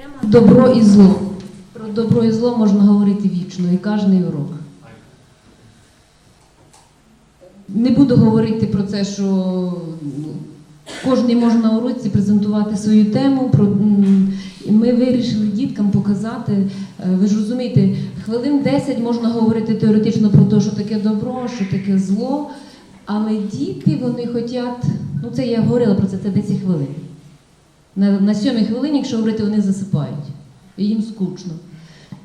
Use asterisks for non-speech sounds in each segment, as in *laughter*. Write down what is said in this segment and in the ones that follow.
Тема добро і зло. Про добро і зло можна говорити вічно і кожний урок. Не буду говорити про це, що ну, кожен може на уроці презентувати свою тему. Ми вирішили діткам показати. е, Ви ж розумієте, хвилин 10 можна говорити теоретично про те, що таке добро, що таке зло. Але діти вони хочуть, ну це я говорила про це, це 10 хвилин. На, на сьомій хвилині, якщо говорити, вони засипають. І їм скучно.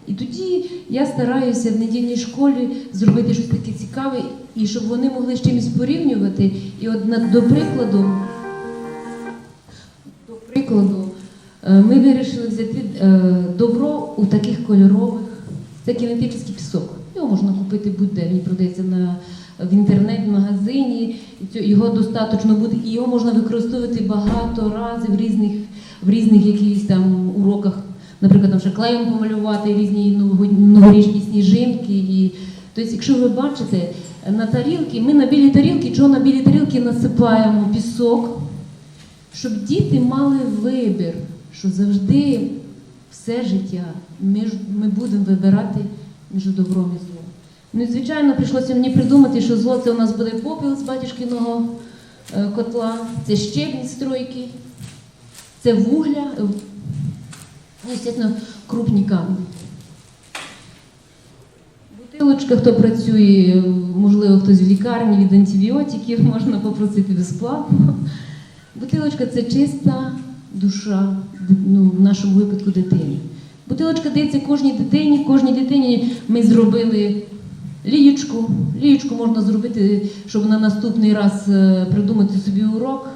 І тоді я стараюся в недільній школі зробити щось таке цікаве, і щоб вони могли з чимось порівнювати. І от до прикладу, до прикладу, е, ми вирішили взяти е, добро у таких кольорових. Це кінетичний пісок. Його можна купити будь-де. Він продається на, в інтернет-магазині. Його достатньо буде, і його можна використовувати багато разів в різних, в різних якихось там уроках. Наприклад, там клеєм помалювати різні новорічні сніжинки. І, тобто, якщо ви бачите, на тарілки, ми на білі тарілки, чого на білі тарілки насипаємо пісок, щоб діти мали вибір, що завжди все життя ми, ми будемо вибирати між добром і злом. Ну звичайно, прийшлося мені придумати, що зло це у нас буде попіл з батюшкиного е, котла, це щебні стройки, це вугля, е, ну, звісно, крупні камені. Бутилочка, хто працює, можливо, хтось в лікарні від антибіотиків, *laughs* можна попросити безплатно. Бутилочка це чиста душа, ну, в нашому випадку дитини. Бутилочка дається кожній дитині, кожній дитині ми зробили лієчку. Лієчку можна зробити, щоб на наступний раз е, придумати собі урок.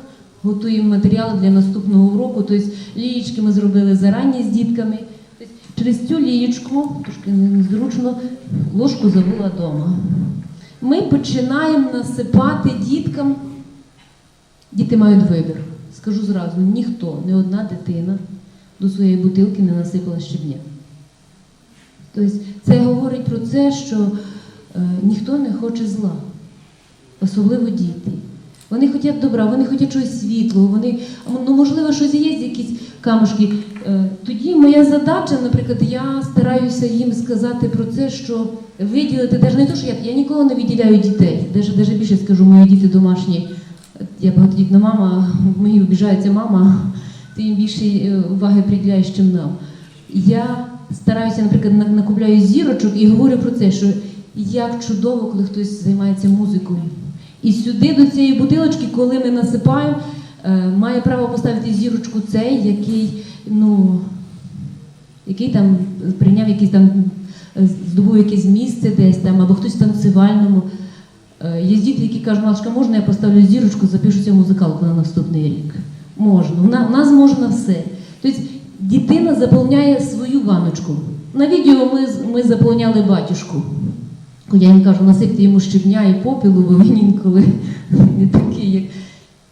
Готуємо матеріали для наступного уроку. Тобто лієчки ми зробили зарані з дітками. Тобто через цю лієчку, трошки незручно, ложку забула вдома. Ми починаємо насипати діткам Діти мають вибір. Скажу зразу, ніхто, не одна дитина до своєї бутилки не насипала щебня. Тобто це говорить про це, що ніхто не хоче зла, особливо діти. Вони хочуть добра, вони хочуть чогось світлого, вони, ну, можливо, щось є, якісь камушки. Е, тоді моя задача, наприклад, я стараюся їм сказати про це, що виділити, навіть не те, що я, я ніколи не виділяю дітей, навіть більше скажу, мої діти домашні. Я багатодітна мама, мені обіжається мама, ти їм більше е, уваги приділяєш, чим нам. Я стараюся, наприклад, накупляю зірочок і говорю про це, що як чудово, коли хтось займається музикою. І сюди до цієї бутилочки, коли ми насипаємо, е, має право поставити зірочку цей, який, ну, який там прийняв якийсь там, е, здобув якесь місце десь там, або хтось в танцювальному. Е, Є діти, які кажуть, Машка, можна я поставлю зірочку, запишуся музикалку на наступний рік? Можна. У на- нас можна все. Тобто дитина заповняє свою баночку. На відео ми, ми заповняли батюшку. Я їм кажу, насипте йому щебня і попілу, бо він інколи *laughs* не такий, як.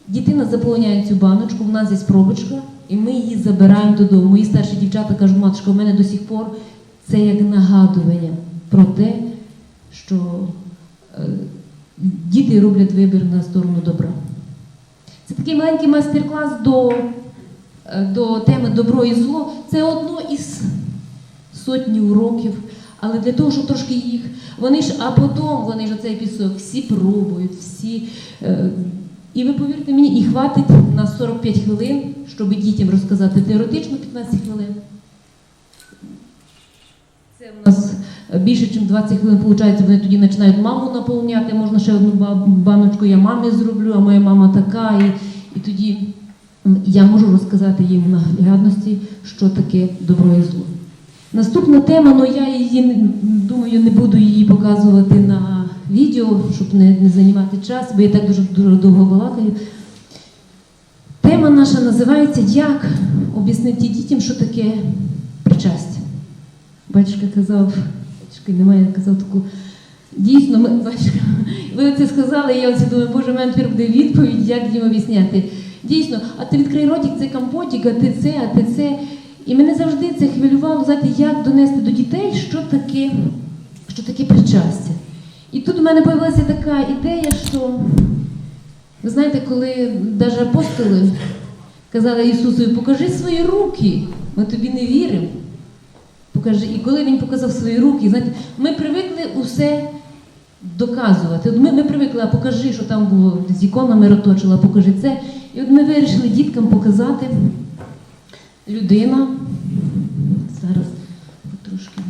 Дитина заповняє цю баночку, в нас є пробочка, і ми її забираємо додому. Мої старші дівчата кажуть, матушка, у мене до сих пор це як нагадування про те, що е, діти роблять вибір на сторону добра. Це такий маленький майстер-клас до, е, до теми добро і зло. Це одно із сотні уроків. Але для того, щоб трошки їх. Вони ж, а потім вони ж цей пісок всі пробують, всі. Е, і ви повірте мені, і хватить на 45 хвилин, щоб дітям розказати теоретично 15 хвилин. Це в нас більше, ніж 20 хвилин виходить, вони тоді починають маму наповняти. Можна ще одну баночку я мамі зроблю, а моя мама така. І, і тоді я можу розказати їм в наглядності, що таке добро і зло. Наступна тема, ну я її думаю, не буду її показувати на відео, щоб не, не займати час, бо я так дуже, дуже довго балакаю. Тема наша називається Як об'яснити дітям, що таке причастя. Батюшка казав, батюшки немає, казав таку. Дійсно, ми, батюшка, ви це сказали, і я оце думаю, боже, в мене тепер буде відповідь, як їм об'ясняти. Дійсно, а ти відкрий ротик, це компотик, а ти це, а ти це. І мене завжди це хвилювало, знаєте, як донести до дітей, що таке, що таке причастя. І тут у мене з'явилася така ідея, що ви знаєте, коли навіть апостоли казали Ісусу, покажи свої руки, ми тобі не віримо. Покажи. І коли він показав свої руки, знаєте, ми привикли усе доказувати. От ми, ми привикли, а покажи, що там було з іконами роточила, покажи це. І от ми вирішили діткам показати людина. Зараз трошки.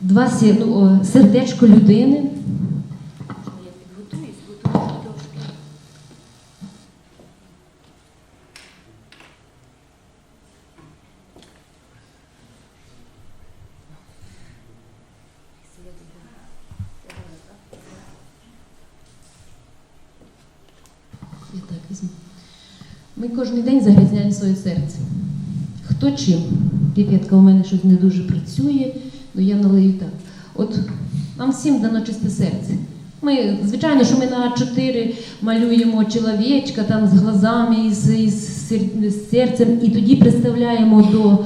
Два ну, сердечко людини. Я підготуюсь, готуюсь трошки. Я так візьму. Ми кожен день загрязняємо своє серце. Хто чим? Піпетка у мене щось не дуже працює, то я налию так. От нам всім дано чисте серце. Ми, звичайно, що ми на А4 малюємо чоловічка там з глазами з, з з серцем, і тоді приставляємо до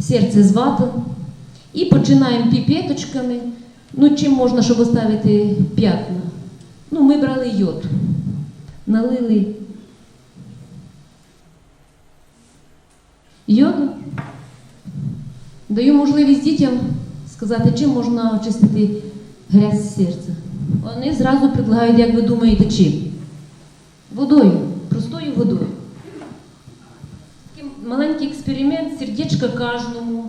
серця з ватом і починаємо піпеточками. Ну, чим можна, щоб оставити п'ятна? Ну, ми брали йод, налили йоду. Даю можливість дітям сказати, чим можна очистити грязь з серця. Вони зразу предлагають, як ви думаєте, чим? Водою, простою водою. Такий маленький експеримент, сердечко кожному.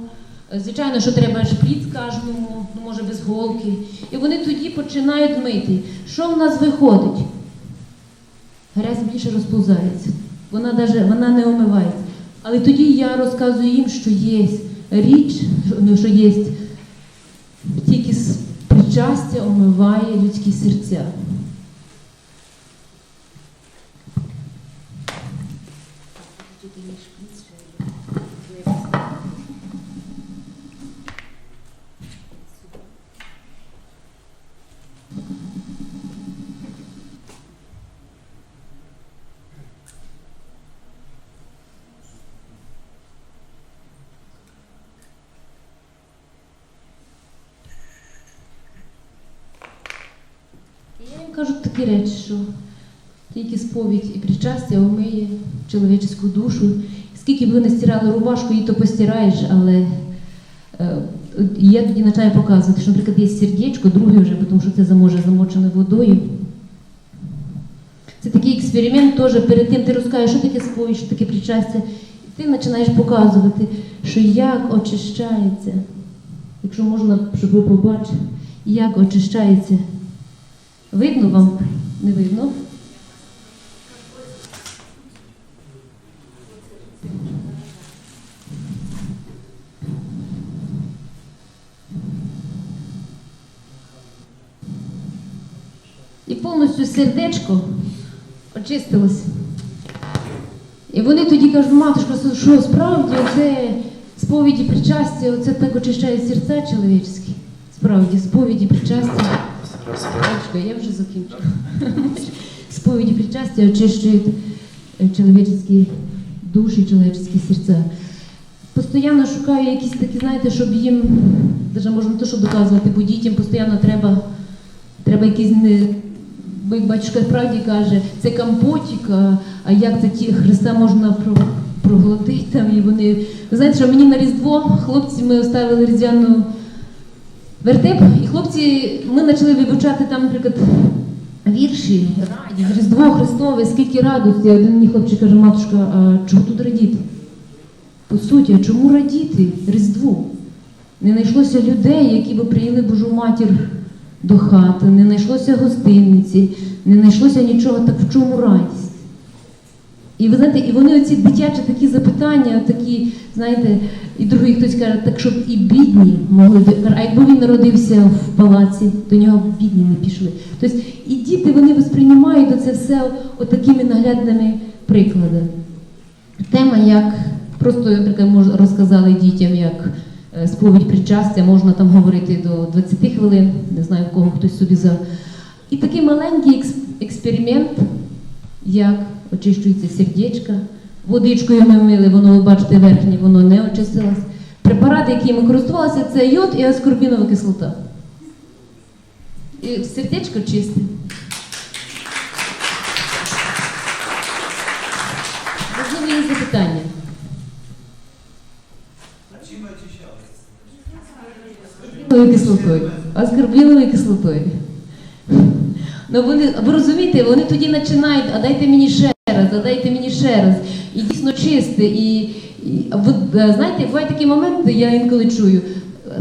Е, Звичайно, що треба шприц кожному, ну, може без голки. І вони тоді починають мити. Що в нас виходить? Грязь більше розповзається. Вона, даже, вона не омивається. Але тоді я розказую їм, що є річ, що- ну, є тільки причастя омиває людські серця. І я їм кажу такі речі, що тільки сповідь і причастя омиє чоловічську душу. Скільки б ви не стирали рубашку, її то постираєш, але е, я тоді починаю показувати, що, наприклад, є сердечко, друге вже, тому що це заможе замочене водою. Це такий експеримент теж перед тим ти розкажеш, що таке сповідь, що таке причастя. І ти починаєш показувати, що як очищається, якщо можна, щоб ви побачили, як очищається Видно вам? Не видно? І повністю сердечко очистилось. І вони тоді кажуть, матушка, що справді це сповіді причастя, оце так очищає серця чоловічські. Справді, сповіді причастя. Бачка, я вже закінчила. Сповіді причастя очищують е, чоловічські душі, чоловічські серця. Постоянно шукаю якісь такі, знаєте, щоб їм, навіть можна не то, щоб доказувати, бо дітям постійно треба, треба якісь не. Бо батюшка справді каже, це компотик, а, а як це ті Христа можна про, проглотити там, і вони. Ви знаєте, що мені на Різдво хлопці ми оставили різдвяну вертеп, і хлопці, ми почали вивчати там, наприклад, вірші, раді, Різдво Христове, скільки радості. Один мені хлопчик каже, матушка, а чого тут радіти? По суті, а чому радіти Різдву? Не знайшлося людей, які би прийняли Божу матір до хати, не знайшлося гостинниці, не знайшлося нічого, так в чому радість? І ви знаєте, і вони оці дитячі такі запитання, такі, знаєте, і другий хтось каже, так щоб і бідні могли а якби він народився в палаці, до нього бідні не пішли. Тобто і діти вони восприймають це все отакими наглядними прикладами. Тема, як просто, наприклад, розказали дітям, як е, сповідь причастя, можна там говорити до 20 хвилин, не знаю, в кого хтось собі за. І такий маленький екс- експеримент, як очищується сердечко. Водичкою ми мили, воно, ви бачите, верхнє, воно не очистилось. Препарат, яким ми користувалися, це йод і аскорбінова кислота. І сердечко чисте. Можливо, є запитання. Оскорбіловою кислотою. Оскорбіловою кислотою. Ну вони, ви розумієте, вони тоді починають, а дайте мені ще раз, а дайте мені ще раз. І дійсно чисте. І, і ви, е, знаєте, бувають такі моменти, я інколи чую.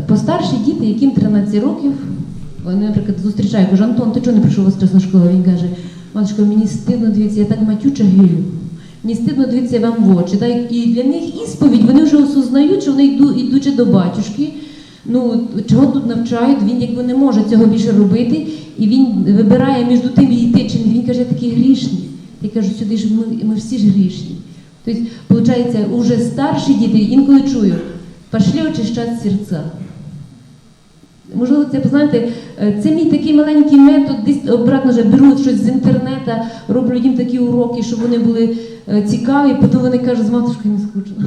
Постарші діти, яким 13 років, вони, наприклад, зустрічають, кажуть, Антон, ти чого не прийшов в воскресну школу? Він каже, матушка, мені стидно дивіться, я так матюча гилю. Мені стидно дивитися вам в очі. Так? І для них ісповідь, вони вже осознають, що вони йду, йдучи до батюшки, ну, чого тут навчають, він якби не може цього більше робити, і він вибирає між тим і йти чи. Він каже, я такий грішний. Я кажу, сюди ж ми, ми всі ж грішні. Тобто, виходить, уже старші діти, інколи чую, пошли очищати серця. Можливо, це знаєте, е, це мій такий маленький метод, десь обратно вже беру щось з інтернету, роблю їм такі уроки, щоб вони були е, цікаві, потім вони кажуть, з матушкою не скучно.